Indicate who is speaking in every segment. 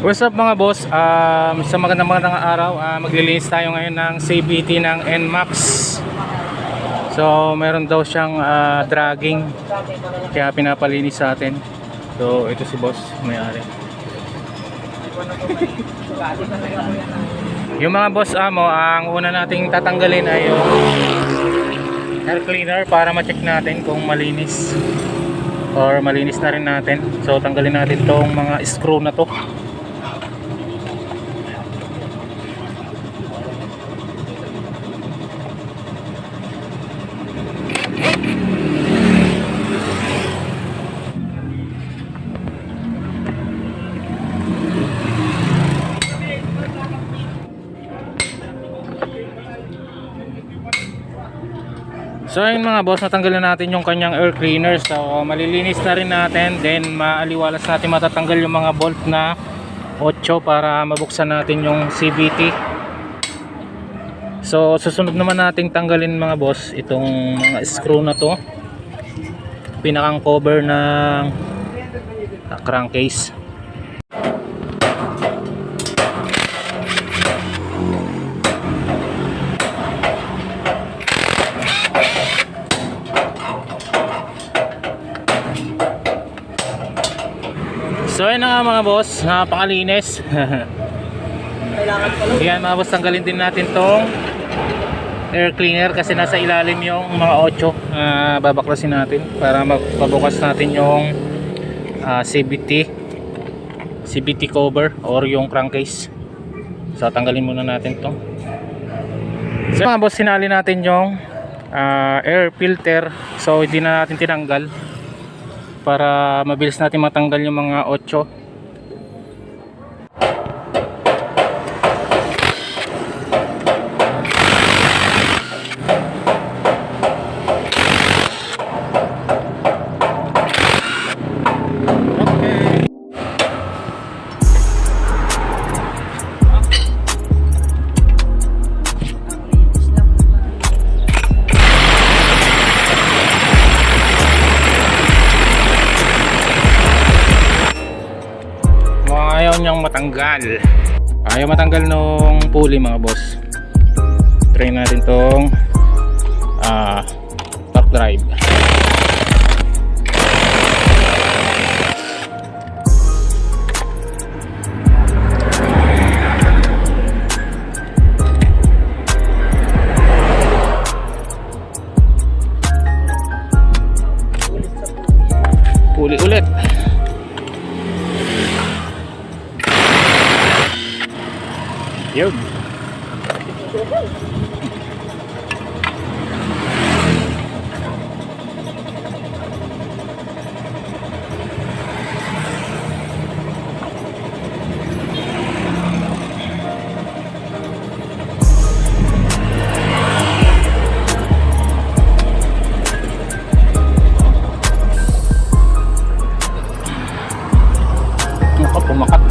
Speaker 1: What's up mga boss? Um, sa magandang magandang araw, ah, maglilinis tayo ngayon ng CVT ng NMAX. So, meron daw siyang ah, dragging kaya pinapalinis sa atin. So, ito si boss, may-ari. yung mga boss amo, ang una nating tatanggalin ay yung air cleaner para ma-check natin kung malinis or malinis na rin natin. So, tanggalin natin tong mga screw na to. So ayun mga boss, natanggal na natin yung kanyang air cleaner. So malilinis na rin natin. Then maaliwalas natin matatanggal yung mga bolt na 8 para mabuksan natin yung CVT. So susunod naman nating tanggalin mga boss itong mga screw na to. Pinakang cover ng ah, crankcase. Mga boss, napakalinis. Yan mga boss, tanggalin din natin tong air cleaner kasi nasa ilalim yung mga 8 uh, babaklasin natin para magpabukas natin yung ah, CBT CBT cover or yung crankcase. So tanggalin muna natin to. So mga boss, sinali natin yung ah, air filter. So hindi na natin tinanggal para mabilis natin matanggal yung mga 8 matanggal. Ayaw matanggal nung pulley mga boss. Try natin tong ah top drive. kung makat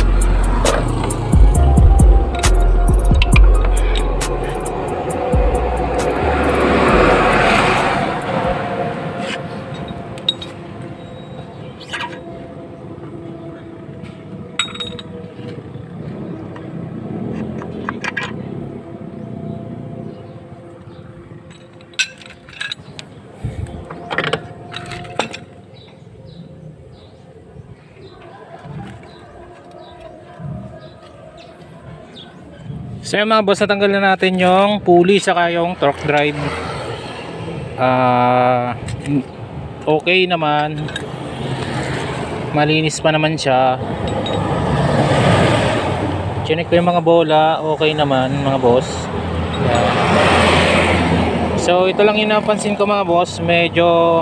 Speaker 1: So yun mga boss, natanggal na natin yung pulley saka yung torque drive. Ah, okay naman. Malinis pa naman siya. Chinek ko yung mga bola, okay naman mga boss. Yan. So ito lang yung napansin ko mga boss, medyo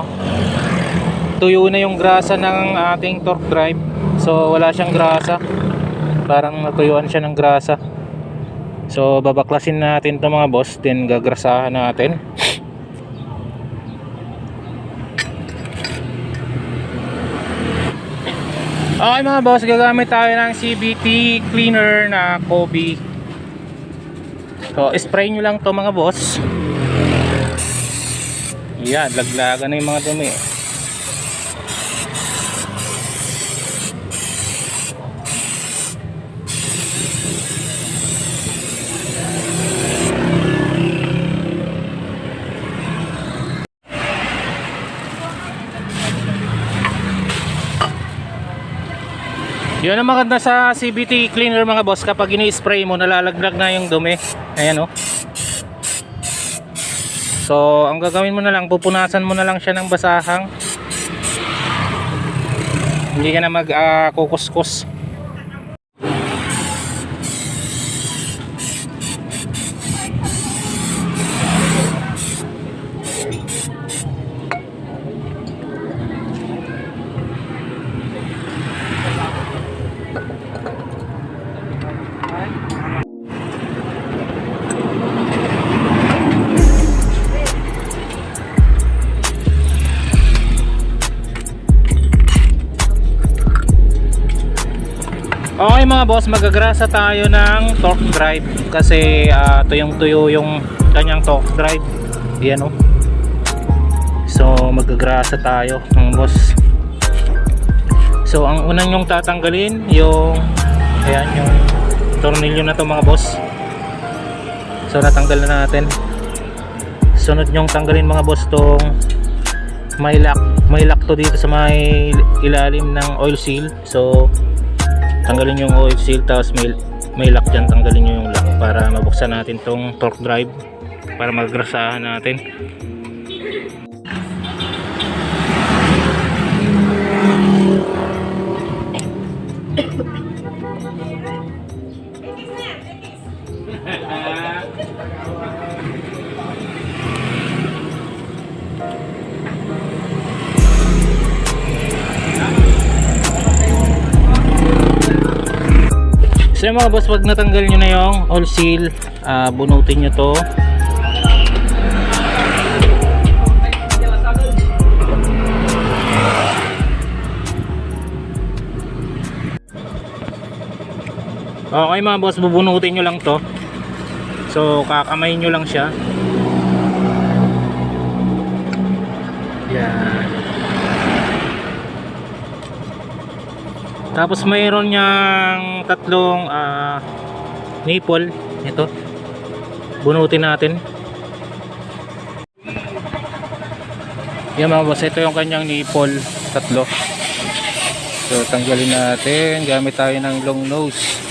Speaker 1: tuyo na yung grasa ng ating torque drive. So wala siyang grasa. Parang natuyuan siya ng grasa. So babaklasin natin to mga boss Then gagrasahan natin. Okay mga boss Gagamit tayo ng CBT cleaner na Kobe. So spray nyo lang to mga boss. Yan laglagan na yung mga dumi Yun ang maganda sa CBT cleaner mga boss kapag ini-spray mo nalalaglag na yung dumi. Ayan oh. So, ang gagawin mo na lang, pupunasan mo na lang siya ng basahang. Hindi ka na mag kukuskus. Okay mga boss, magagrasa tayo ng torque drive kasi ah, tuyong tuyo yung kanyang torque drive. Yan oh. So magagrasa tayo mga boss. So ang unang yung tatanggalin yung ayan yung tornilyo na to mga boss. So natanggal na natin. Sunod yung tanggalin mga boss tong may lock, may lock to dito sa may ilalim ng oil seal. So tanggalin yung oil seal tapos may, may lock dyan. Tanggalin nyo yung lock para mabuksan natin tong torque drive para magrasahan natin So mga boss, pag natanggal nyo na yung oil seal, ah, bunutin nyo to. Okay mga boss, bubunutin nyo lang to. So kakamay nyo lang siya. Yan. Tapos mayroon niyang tatlong ah, nipple. Ito. Bunutin natin. Yan mga boss, ito yung kanyang nipple. Tatlo. So tanggalin natin. Gamit tayo ng long nose.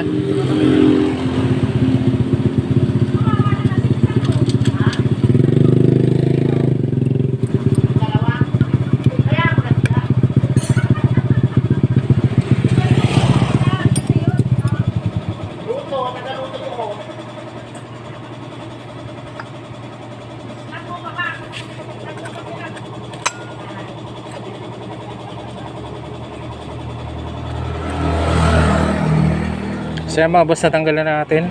Speaker 1: Ayan. Boss, natanggalan na natin.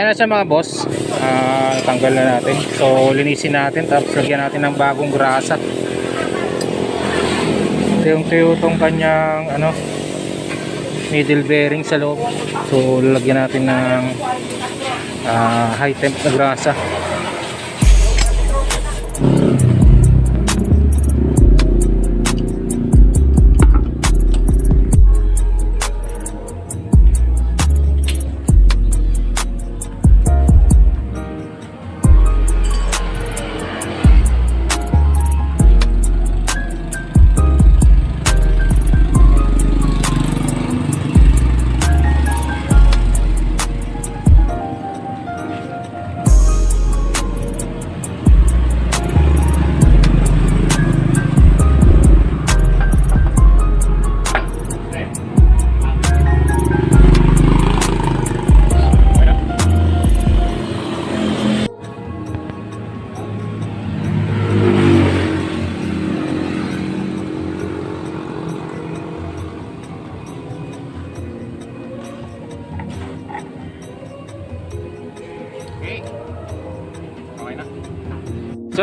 Speaker 1: Ayan na siya mga boss. Ah, tanggal na natin. So, linisin natin. Tapos lagyan natin ng bagong grasa. Ito yung tuyo tong kanyang ano, middle bearing sa loob. So, lalagyan natin ng ah, high temp na grasa.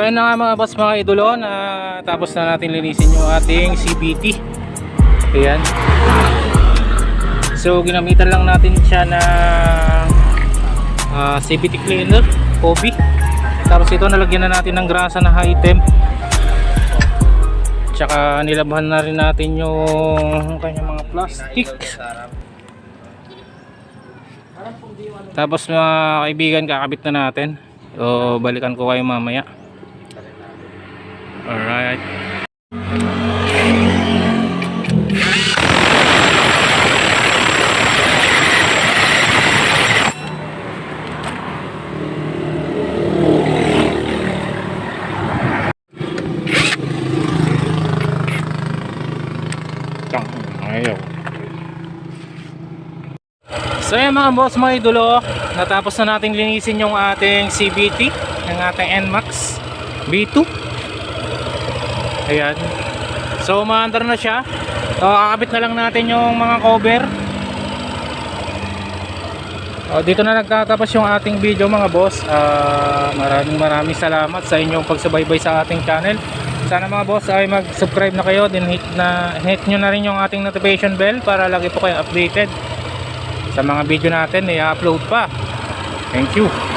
Speaker 1: Ayun na nga mga boss mga idolo na tapos na natin linisin yung ating CBT. Ayan. So ginamitan lang natin siya na ah, CBT cleaner, Kobe. Tapos ito nalagyan na natin ng grasa na high temp. Tsaka nilabhan na rin natin yung kanyang mga plastic. Tapos mga kaibigan kakabit na natin. So balikan ko kayo mamaya. Alright. So yan mga boss mga idolo, natapos na natin linisin yung ating CBT ng ating NMAX B2. Ayan. So umaandar na siya. So kakabit na lang natin yung mga cover. O, dito na nagtatapos yung ating video mga boss. Ah, maraming maraming salamat sa inyong pagsubaybay sa ating channel. Sana mga boss ay mag-subscribe na kayo din hit na hit nyo na rin yung ating notification bell para lagi po kayo updated sa mga video natin na i-upload pa. Thank you.